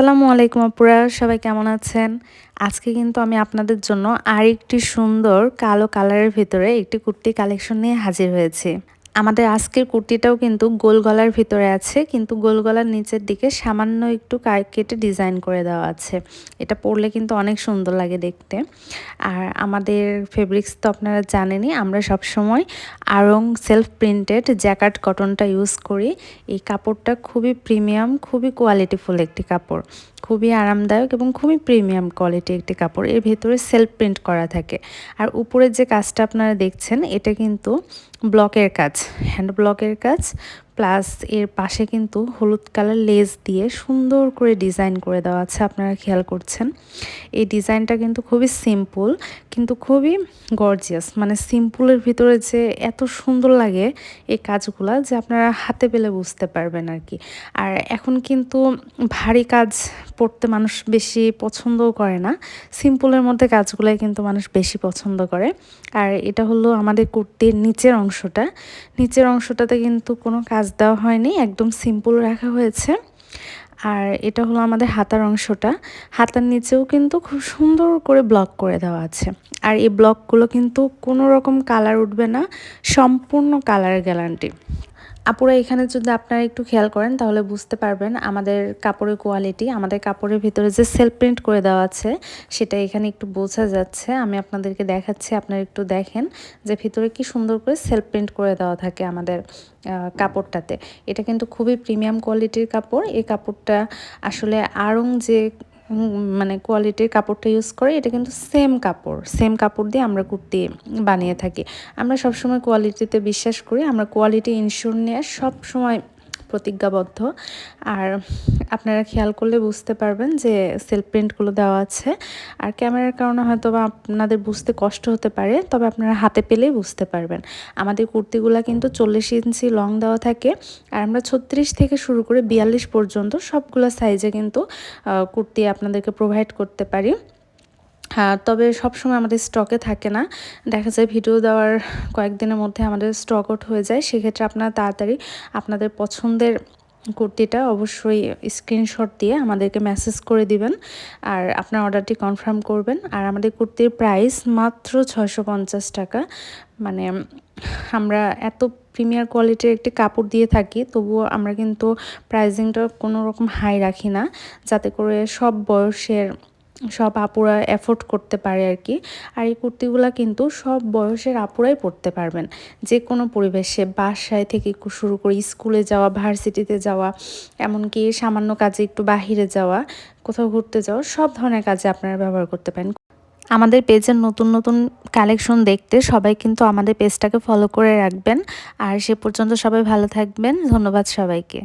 আসসালামু আলাইকুম আপুরা, সবাই কেমন আছেন? আজকে কিন্তু আমি আপনাদের জন্য আরেকটি সুন্দর কালো কালারের ভিতরে একটি কুর্তি কালেকশন নিয়ে হাজির হয়েছি। আমাদের আজকের কুর্তিটাও কিন্তু গোল গলার ভিতরে আছে, কিন্তু গোল গলার নিচের দিকে সামান্য একটু কেটে ডিজাইন করে দেওয়া আছে। এটা পরলে কিন্তু অনেক সুন্দর লাগে দেখতে। আর আমাদের ফেব্রিক্স তো আপনারা জানেনই, আমরা সবসময় আরং সেলফ প্রিন্টেড জ্যাকাট কটনটা ইউজ করি। এই কাপড়টা খুবই প্রিমিয়াম খুবই কোয়ালিটিফুল একটি কাপড়। খুবই আরামদায়ক এবং খুবই প্রিমিয়াম কোয়ালিটি একটি কাপড়। এর ভেতরে সেলফ প্রিন্ট করা থাকে। আর উপরের যে কাজটা আপনারা দেখছেন, এটা কিন্তু ব্লকের কাজ। হ্যান্ড ব্লকের কাজ প্লাস এর পাশে কিন্তু হলুদ কালার লেস দিয়ে সুন্দর করে ডিজাইন করে দেওয়া আছে, আপনারা খেয়াল করছেন। এই ডিজাইনটা কিন্তু খুবই সিম্পল, কিন্তু খুবই গর্জিয়াস। মানে সিম্পলের ভিতরে যে এত সুন্দর লাগে এই কাজগুলো যে আপনারা হাতে পেলে বুঝতে পারবেন আর কি। আর এখন কিন্তু ভারী কাজ পড়তে মানুষ বেশি পছন্দও করে না, সিম্পলের মধ্যে কাজগুলোই কিন্তু মানুষ বেশি পছন্দ করে। আর এটা হলো আমাদের কুর্তির নিচের অংশটা। নিচের অংশটাতে কিন্তু কোনো কাজ দেওয়া হয়নি, একদম সিম্পল রাখা হয়েছে। আর এটা হলো আমাদের হাতার অংশটা। হাতার নিচেও কিন্তু খুব সুন্দর করে ব্লক করে দেওয়া আছে। আর এই ব্লকগুলো কিন্তু কোনো রকম কালার উঠবে না, সম্পূর্ণ কালার গ্যারান্টি আপুরা এখানে যদি আপনারা একটু খেয়াল করেন, তাহলে বুঝতে পারবেন আমাদের কাপড়ের কোয়ালিটি আমাদের কাপড়ের ভিতরে যে সেলফ প্রিন্ট করে দেওয়া আছে, সেটা এখানে একটু বোঝা যাচ্ছে। আমি আপনাদেরকে দেখাচ্ছি, আপনারা একটু দেখেন যে ভিতরে কি সুন্দর করে সেলফ প্রিন্ট করে দেওয়া থাকে আমাদের কাপড়টাতে। এটা কিন্তু খুবই প্রিমিয়াম কোয়ালিটির কাপড়। এই কাপড়টা আসলে আরং যে মানে কোয়ালিটির কাপড়টা ইউজ করে, এটা কিন্তু সেম কাপড় সেম কাপড় দিয়ে আমরা কুর্তি বানিয়ে থাকি। আমরা সবসময় কোয়ালিটিতে বিশ্বাস করি, আমরা কোয়ালিটি ইনশিওর নিয়ে সব সময় প্রতিজ্ঞাবদ্ধ। আর আপনারা খেয়াল করলে বুঝতে পারবেন যে সেলফ প্রিন্টগুলো দেওয়া আছে। আর ক্যামেরার কারণে হয়তো বা আপনাদের বুঝতে কষ্ট হতে পারে, তবে আপনারা হাতে পেলেই বুঝতে পারবেন। আমাদের কুর্তিগুলো কিন্তু চল্লিশ ইঞ্চি লং দেওয়া থাকে। আর আমরা ছত্রিশ থেকে শুরু করে বিয়াল্লিশ পর্যন্ত সবগুলো সাইজে কিন্তু কুর্তি আপনাদেরকে প্রোভাইড করতে পারি। তবে সবসময় আমাদের স্টকে থাকে না। দেখা যায় ভিডিও দেওয়ার কয়েকদিনের মধ্যে আমাদের স্টক আউট হয়ে যায়। সেক্ষেত্রে আপনারা তাড়াতাড়ি আপনাদের পছন্দের কুর্তিটা অবশ্যই স্ক্রিনশট দিয়ে আমাদেরকে মেসেজ করে দিবেন আর আপনার অর্ডারটি কনফার্ম করবেন। আর আমাদের কুর্তির প্রাইস মাত্র ছয়শো পঞ্চাশ টাকা। মানে আমরা এত প্রিমিয়ার কোয়ালিটির একটি কাপড় দিয়ে থাকি, তবুও আমরা কিন্তু প্রাইজিংটা কোনো রকম হাই রাখি না। যাতে করে সব বয়সের সব আপুরা অ্যাফোর্ড করতে পারে আর কি। আর এই কুর্তিগুলো কিন্তু সব বয়সের আপুরাই পরতে পারবেন। যে কোনো পরিবেশে বাসায় থেকে শুরু করে স্কুলে যাওয়া ভার্সিটিতে যাওয়া, এমনকি সামান্য কাজে একটু বাহিরে যাওয়া, কোথাও ঘুরতে যাওয়া, সব ধরনের কাজে আপনারা ব্যবহার করতে পারেন। আমাদের পেজের নতুন নতুন কালেকশন দেখতে সবাই কিন্তু আমাদের পেজটাকে ফলো করে রাখবেন। আর সে পর্যন্ত সবাই ভালো থাকবেন। ধন্যবাদ সবাইকে।